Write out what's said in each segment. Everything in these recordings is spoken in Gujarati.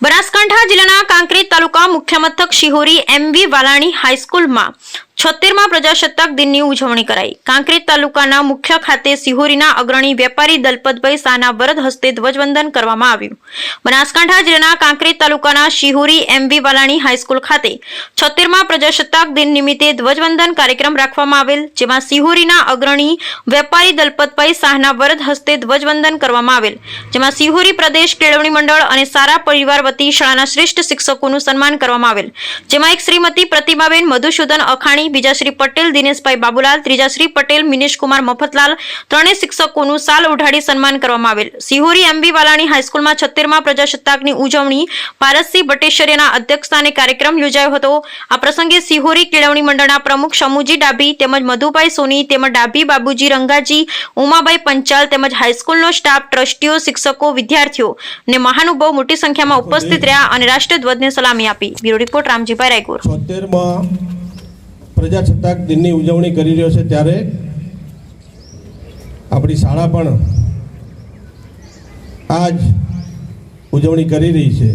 બનાસકાંઠા જિલ્લાના કાંકરેજ તાલુકા મુખ્ય મથક શિહોરી એમવી વાલાણી હાઈસ્કૂલમાં છોતેરમાં પ્રજાસત્તાક દિનની ઉજવણી કરાઈ. કાંકરેજ તાલુકાના મુખ્ય ખાતે સિહોરીના અગ્રણી વેપારી દલપતભાઈ શાહના વરદ હસ્તે ધ્વજવંદન કરવામાં આવ્યું. બનાસકાંઠા જિલ્લાના કાંકરેજ તાલુકાના શિહોરી એમવી વાલાણી હાઈસ્કૂલ ખાતે છોતેરમાં પ્રજાસત્તાક દિન નિમિત્તે ધ્વજવંદન કાર્યક્રમ રાખવામાં આવેલ, જેમાં સિહોરીના અગ્રણી વેપારી દલપતભાઈ શાહના વરદ હસ્તે ધ્વજવંદન કરવામાં આવેલ, જેમાં સિહોરી પ્રદેશ કેળવણી મંડળ અને સારા પરિવાર વતી શાળાના શ્રેષ્ઠ શિક્ષકોનું સન્માન કરવામાં આવેલ, જેમાં એક શ્રીમતી પ્રતિમાબેન મધુસૂદન અખાણી બીજા શ્રી પટેલ, દિનેશભાઈ બાબુલાલ, ત્રીજા શ્રી પટેલ મિનેશકુમાર મફતલાલ, ત્રણેય શિક્ષકોનું સાલ ઉઢાડી સન્માન કરવામાં આવેલ. સિહોરી એમબી વાલાણી હાઈસ્કૂલમાં છત્તેરમાં પ્રજાસત્તાકની ઉજવણી ભારતસિંહ ભટ્ટેશ્વરીના અધ્યક્ષસ્થાને કાર્યક્રમ યોજાયો હતો. આ પ્રસંગે સિહોરી કેળવણી મંડળના પ્રમુખ શમુજી ડાભી તેમજ મધુભાઈ સોની તેમજ ડાભી બાબુજી રંગાજી, ઉમાભાઈ પંચાલ તેમજ હાઈસ્કૂલનો સ્ટાફ, ટ્રસ્ટીઓ, શિક્ષકો, વિદ્યાર્થીઓ અને મહાનુભાવ મોટી સંખ્યામાં ઉપસ્થિત રહ્યા અને રાષ્ટ્રધ્વજને સલામી આપી. Bureau report, Ramjibhai Raygor. પ્રજાસત્તાક દિનની ઉજવણી કરી રહ્યો છે ત્યારે આપણી શાળા પણ આજ ઉજવણી કરી રહી છે.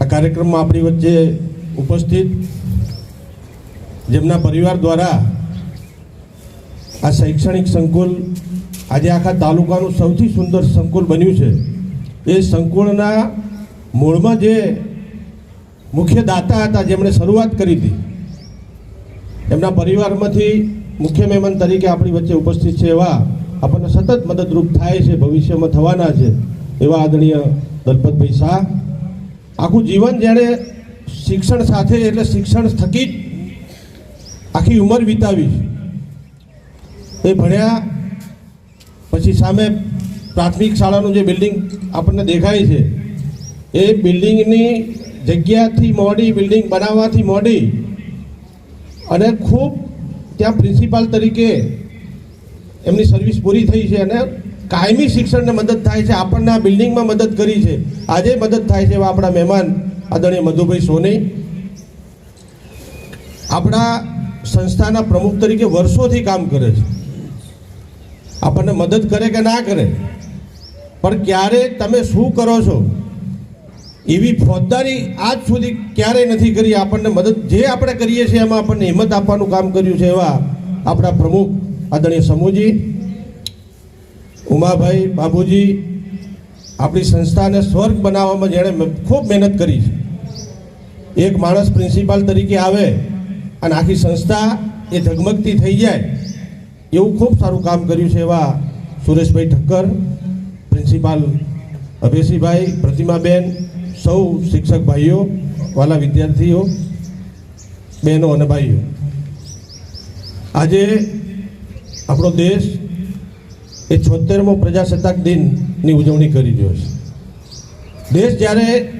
આ કાર્યક્રમમાં આપણી વચ્ચે ઉપસ્થિત જેમના પરિવાર દ્વારા આ શૈક્ષણિક સંકુલ આજે આખા તાલુકાનું સૌથી સુંદર સંકુલ બન્યું છે. એ સંકુલના મૂળમાં જે મુખ્ય દાતા હતા જેમણે શરૂઆત કરી હતી એમના પરિવારમાંથી મુખ્ય મહેમાન તરીકે આપણી વચ્ચે ઉપસ્થિત છે એવા આપણને સતત મદદરૂપ થાય છે, ભવિષ્યમાં થવાના છે, એવા આદરણીય દલપતભાઈ શાહ. આખું જીવન જ્યારે શિક્ષણ સાથે, એટલે શિક્ષણ થકી જ આખી ઉંમર વિતાવી. એ ભણ્યા પછી સામે પ્રાથમિક શાળાનું જે બિલ્ડિંગ આપણને દેખાય છે, એ બિલ્ડિંગની જગ્યાથી મોડી, બિલ્ડિંગ બનાવવાથી મોડી અને ખૂબ ત્યાં પ્રિન્સિપાલ તરીકે એમની સર્વિસ પૂરી થઈ છે અને કાયમી શિક્ષણને મદદ થાય છે. આપણને આ બિલ્ડિંગમાં મદદ કરી છે. આજે મદદ થાય છે એવા આપણા મહેમાન આદરણીય મધુભાઈ સોની. આપણા સંસ્થાના પ્રમુખ તરીકે વર્ષોથી કામ કરે છે. આપણને મદદ કરે કે ના કરે? પણ ક્યારે તમે શું કરો છો? એવી ફોજદારી આજ સુધી ક્યારેય નથી કરી. આપણને મદદ, જે આપણે કરીએ છીએ એમાં આપણને હિંમત આપવાનું કામ કર્યું છે એવા આપણા પ્રમુખ આદરણીય સમૂહજી, ઉમાભાઈ બાબુજી, આપણી સંસ્થાને સ્વર્ગ બનાવવામાં જેણે ખૂબ મહેનત કરી છે. એક માણસ પ્રિન્સિપાલ તરીકે આવે અને આખી સંસ્થા એ ઝગમગતી થઈ જાય, એવું ખૂબ સારું કામ કર્યું છે એવા સુરેશભાઈ ઠક્કર, પ્રિન્સિપાલ અભેસીભાઈ પ્રતિમાબેન સૌ શિક્ષક ભાઈઓ, વાલા વિદ્યાર્થીઓ, બહેનો અને ભાઈઓ. આજે આપણો દેશ એ છોતેરમો પ્રજાસત્તાક દિનની ઉજવણી કરી રહ્યો છે. દેશ જ્યારે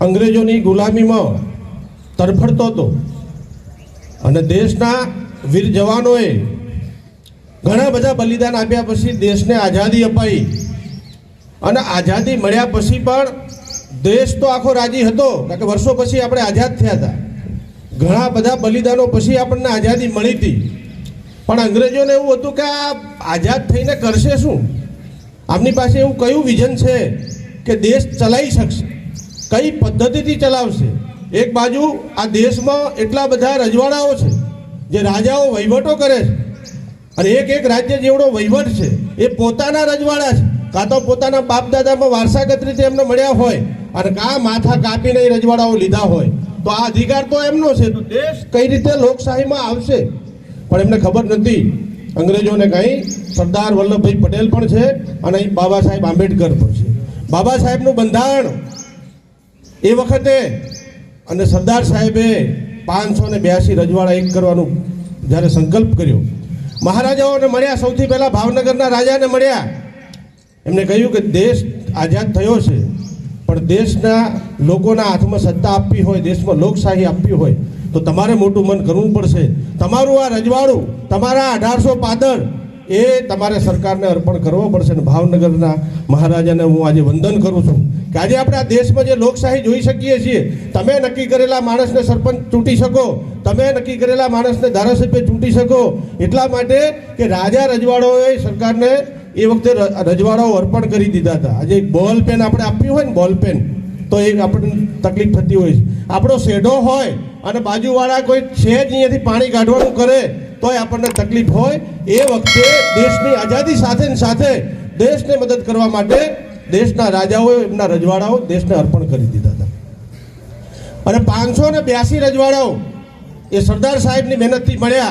અંગ્રેજોની ગુલામીમાં તરફડતો હતો અને દેશના વીર જવાનોએ ઘણા બધા બલિદાન આપ્યા પછી દેશને આઝાદી અપાઈ અને આઝાદી મળ્યા પછી પણ દેશ તો આખો રાજી હતો, કારણ કે વર્ષો પછી આપણે આઝાદ થયા હતા. ઘણા બધા બલિદાનો પછી આપણને આઝાદી મળી હતી. પણ અંગ્રેજોને એવું હતું કે આ આઝાદ થઈને કરશે શું? આમની પાસે એવું કયું વિઝન છે કે દેશ ચલાવી શકશે? કઈ પદ્ધતિથી ચલાવશે? એક બાજુ આ દેશમાં એટલા બધા રજવાડાઓ છે, જે રાજાઓ વહીવટો કરે છે. અને એક એક રાજ્ય જેવડો વહીવટ છે, એ પોતાના રજવાડા છે. કાં તો પોતાના બાપ દાદામાં વારસાગત રીતે એમને મળ્યા હોય અને કાં માથા કાપીને એ રજવાડાઓ લીધા હોય તો આ અધિકાર તો એમનો છે. તો દેશ કઈ રીતે લોકશાહીમાં આવશે? પણ એમને ખબર નથી. અંગ્રેજોને કંઈ સરદાર વલ્લભભાઈ પટેલ પણ છે અને અહીં બાબા સાહેબ આંબેડકર પણ છે. બાબા સાહેબનું બંધારણ એ વખતે અને સરદાર સાહેબે પાંચસો ને બ્યાસી રજવાડા એક કરવાનું જ્યારે સંકલ્પ કર્યો મહારાજાઓને મળ્યા. સૌથી પહેલાં ભાવનગરના રાજાને મળ્યા. એમને કહ્યું કે દેશ આઝાદ થયો છે. પણ દેશના લોકોના હાથમાં સત્તા આપવી હોય, દેશમાં લોકશાહી આપવી હોય, તો તમારે મોટું મન કરવું પડશે. તમારું આ રજવાડું, તમારા અઢારસો પાદર, એ તમારે સરકારને અર્પણ કરવો પડશે ને ભાવનગરના મહારાજાને હું આજે વંદન કરું છું કે આજે આપણે આ દેશમાં જે લોકશાહી જોઈ શકીએ છીએ, તમે નક્કી કરેલા માણસને સરપંચ ચૂંટી શકો, તમે નક્કી કરેલા માણસને ધારાસભ્ય ચૂંટી શકો, એટલા માટે કે રાજા રજવાડોએ સરકારને એ વખતે રજવાડાઓ અર્પણ કરી દીધા હતા. આજે બોલ પેન આપણે આપ્યું હોય ને, બોલ પેન, તો એ આપણને તકલીફ થતી હોય છે. આપણો શેઢો હોય અને બાજુવાળા કોઈ છે જ અહીંયાથી પાણી કાઢવાનું કરે, તોય આપણને તકલીફ હોય. એ વખતે દેશની આઝાદી સાથે સાથે દેશને મદદ કરવા માટે દેશના રાજાઓએ એમના રજવાડાઓ દેશને અર્પણ કરી દીધા હતા. અને પાંચસો ને બ્યાસી રજવાડાઓ એ સરદાર સાહેબની મહેનતથી મળ્યા.